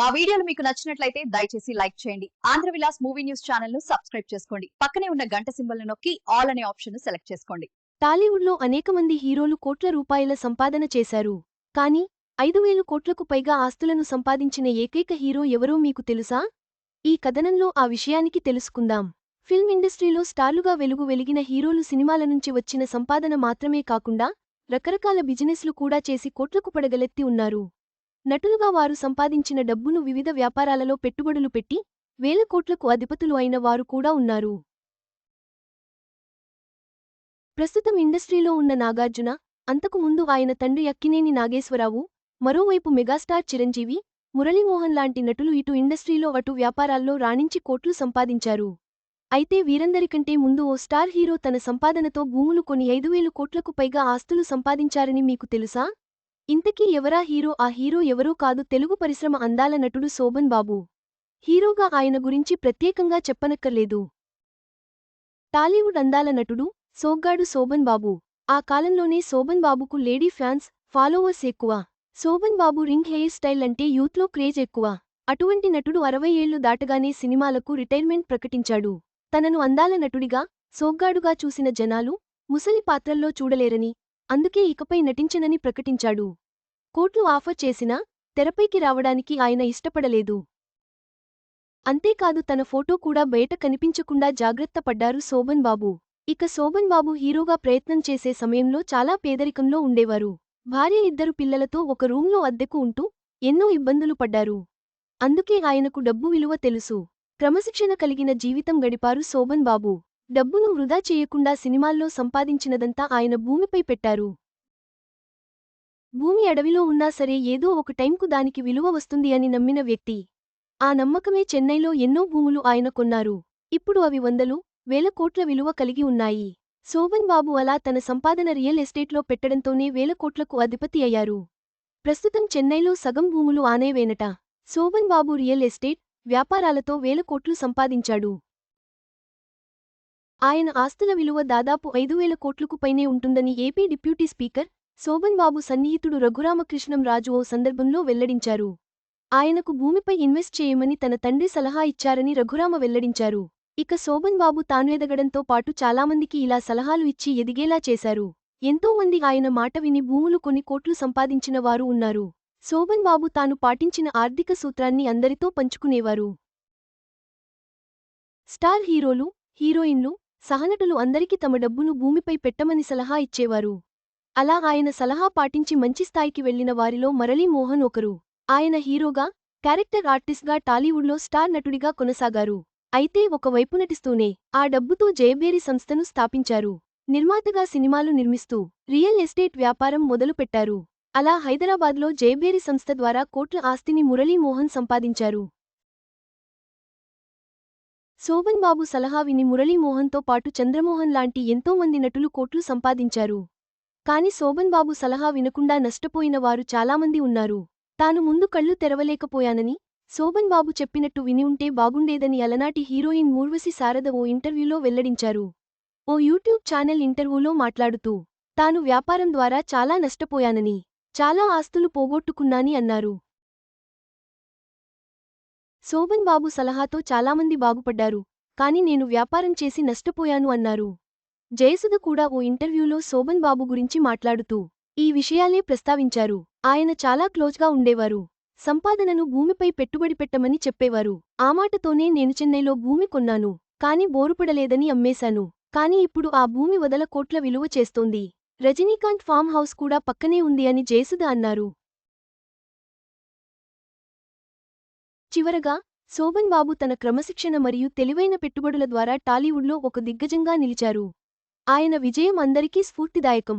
మా వీడియోలు మీకు నచ్చినట్లయితే దయచేసి లైక్ చేయండి. ఆంధ్ర విలాస్ మూవీ న్యూస్ ఛానల్ను సబ్స్క్రైబ్ చేసుకోండి. పక్కనే ఉన్న గంట సింబల్ నొక్కి ఆల్ అనే ఆప్షన్ను సెలెక్ట్ చేసుకోండి. టాలీవుడ్లో అనేక మంది హీరోలు కోట్ల రూపాయల సంపాదన చేశారు. కానీ ఐదు వేలు కోట్లకు పైగా ఆస్తులను సంపాదించిన ఏకైక హీరో ఎవరో మీకు తెలుసా? ఈ కథనంలో ఆ విషయానికి తెలుసుకుందాం. ఫిల్మ్ ఇండస్ట్రీలో స్టార్లుగా వెలుగు వెలిగిన హీరోలు సినిమాల నుంచి వచ్చిన సంపాదన మాత్రమే కాకుండా రకరకాల బిజినెస్లు కూడా చేసి కోట్లకు పడగలెత్తి ఉన్నారు. నటులుగా వారు సంపాదించిన డబ్బును వివిధ వ్యాపారాలలో పెట్టుబడులు పెట్టి వేల కోట్లకు అధిపతులు అయిన వారు కూడా ఉన్నారు. ప్రస్తుతం ఇండస్ట్రీలో ఉన్న నాగార్జున అంతకు ముందు ఆయన తండ్రి అక్కినేని నాగేశ్వరరావు మరోవైపు మెగాస్టార్ చిరంజీవి మురళీమోహన్ లాంటి నటులు ఇటు ఇండస్ట్రీలో అటు వ్యాపారాల్లో రాణించి కోట్లు సంపాదించారు. అయితే వీరందరికంటే ముందు ఓ స్టార్ హీరో తన సంపాదనతో భూములు కొని ఐదు వేలు కోట్లకు పైగా ఆస్తులు సంపాదించారని మీకు తెలుసా? ఇంతకీ ఎవరా హీరో? ఆ హీరో ఎవరో కాదు. తెలుగు పరిశ్రమ అందాల నటుడు శోభన్ బాబు. హీరోగా ఆయన గురించి ప్రత్యేకంగా చెప్పనక్కర్లేదు. టాలీవుడ్ అందాల నటుడు సోగ్గాడు శోభన్ బాబు. ఆ కాలంలోనే శోభన్ బాబుకు లేడీ ఫ్యాన్స్ ఫాలోవర్స్ ఎక్కువ. Sobhan Babu ring hair style అంటే యూత్లో క్రేజ్ ఎక్కువ. అటువంటి నటుడు అరవై ఏళ్ళు దాటగానే సినిమాలకు రిటైర్మెంట్ ప్రకటించాడు. తనను అందాల నటుడిగా సోగ్గాడుగా చూసిన జనాలు ముసలి పాత్రల్లో చూడలేరని అందుకే ఇకపై నటించనని ప్రకటించాడు. కోట్లు ఆఫర్ చేసినా తెరపైకి రావడానికి ఆయన ఇష్టపడలేదు. అంతేకాదు తన ఫోటో కూడా బయట కనిపించకుండా జాగ్రత్త పడ్డారు శోభన్ బాబు. ఇక శోభన్ బాబు హీరోగా ప్రయత్నం చేసే సమయంలో చాలా పేదరికంలో ఉండేవారు. భార్య ఇద్దరు పిల్లలతో ఒక రూంలో అద్దెకు ఉంటూ ఎన్నో ఇబ్బందులు పడ్డారు. అందుకే ఆయనకు డబ్బు విలువ తెలుసు. క్రమశిక్షణ కలిగిన జీవితం గడిపారు శోభన్ బాబు. డబ్బును వృధా చేయకుండా సినిమాల్లో సంపాదించినదంతా ఆయన భూమిపై పెట్టారు. భూమి అడవిలో ఉన్నా సరే ఏదో ఒక టైంకు దానికి విలువ వస్తుంది అని నమ్మిన వ్యక్తి. ఆ నమ్మకమే చెన్నైలో ఎన్నో భూములు ఆయన కొన్నారు. ఇప్పుడు అవి వందలు వేల కోట్ల విలువ కలిగి ఉన్నాయి. శోభన్ బాబు అలా తన సంపాదన రియల్ ఎస్టేట్లో పెట్టడంతోనే వేల కోట్లకు అధిపతి అయ్యారు. ప్రస్తుతం చెన్నైలో సగం భూములు ఆనేవేనట. శోభన్ బాబు రియల్ ఎస్టేట్ వ్యాపారాలతో వేల కోట్లు సంపాదించాడు. ఆయన ఆస్తుల విలువ దాదాపు ఐదు వేల కోట్లకు పైనే ఉంటుందని AP deputy speaker Sobhan Babu సన్నిహితుడు రఘురామకృష్ణం రాజు ఓ సందర్భంలో వెల్లడించారు. ఆయనకు భూమిపై ఇన్వెస్ట్ చేయమని తన తండ్రి సలహా ఇచ్చారని రఘురామ వెల్లడించారు. ఇక శోభన్ బాబు తాను ఎదగడంతో పాటు చాలామందికి ఇలా సలహాలు ఇచ్చి ఎదిగేలా చేశారు. ఎంతో మంది ఆయన మాట విని భూములు కొన్ని కోట్లు సంపాదించిన వారు ఉన్నారు. శోభన్ బాబు తాను పాటించిన ఆర్థిక సూత్రాన్ని అందరితో పంచుకునేవారు. స్టార్ హీరోలు హీరోయిన్లు సహనటులు అందరికీ తమ డబ్బును భూమిపై పెట్టమని సలహా ఇచ్చేవారు. అలా ఆయన సలహా పాటించి మంచి స్థాయికి వెళ్ళిన వారిలో మరళీ మోహన్ ఒకరు. ఆయన హీరోగా క్యారెక్టర్ ఆర్టిస్ట్గా టాలీవుడ్లో స్టార్ నటుడిగా కొనసాగారు. అయితే ఒకవైపు నటిస్తూనే ఆ డబ్బుతో జయబేరి సంస్థను స్థాపించారు. నిర్మాతగా సినిమాలు నిర్మిస్తూ రియల్ ఎస్టేట్ వ్యాపారం మొదలుపెట్టారు. అలా హైదరాబాద్లో జయబేరి సంస్థ ద్వారా కోట్ల ఆస్తిని మురళీమోహన్ సంపాదించారు. శోభన్ బాబు సలహా విని మురళీమోహన్తో పాటు చంద్రమోహన్ లాంటి ఎంతోమంది నటులు కోట్లు సంపాదించారు. కాని శోభన్ బాబు సలహా వినకుండా నష్టపోయిన వారు చాలామంది ఉన్నారు. తాను ముందు కళ్ళు తెరవలేకపోయానని శోభన్ బాబు చెప్పినట్టు విని ఉంటే బాగుండేదని అలనాటి హీరోయిన్ మూర్వశి శారద ఓ ఇంటర్వ్యూలో వెల్లడించారు. ఓ యూట్యూబ్ ఛానల్ ఇంటర్వ్యూలో మాట్లాడుతూ తాను వ్యాపారం ద్వారా చాలా నష్టపోయానని చాలా ఆస్తులు పోగొట్టుకున్నాని అన్నారు. శోభన్ బాబు సలహాతో చాలామంది బాగుపడ్డారు కాని నేను వ్యాపారం చేసి నష్టపోయాను అన్నారు. జయసుధ కూడా ఓ ఇంటర్వ్యూలో శోభన్ బాబు గురించి మాట్లాడుతూ ఈ విషయాలే ప్రస్తావించారు. ఆయన చాలా క్లోజ్గా ఉండేవారు. సంపాదనను భూమిపై పెట్టుబడి పెట్టమని చెప్పేవారు. ఆ మాటతోనే నేను చెన్నైలో భూమి కొన్నాను కాని బోరుపడలేదని అమ్మేశాను. కాని ఇప్పుడు ఆ భూమి వదల కోట్ల విలువ చేస్తోంది. రజనీకాంత్ ఫామ్ హౌస్ కూడా పక్కనే ఉంది అని జయసుధ అన్నారు. చివరగా శోభన్ బాబు తన క్రమశిక్షణ మరియు తెలివైన పెట్టుబడుల ద్వారా టాలీవుడ్లో ఒక దిగ్గజంగా నిలిచారు. ఆయన విజయం అందరికీ స్ఫూర్తిదాయకం.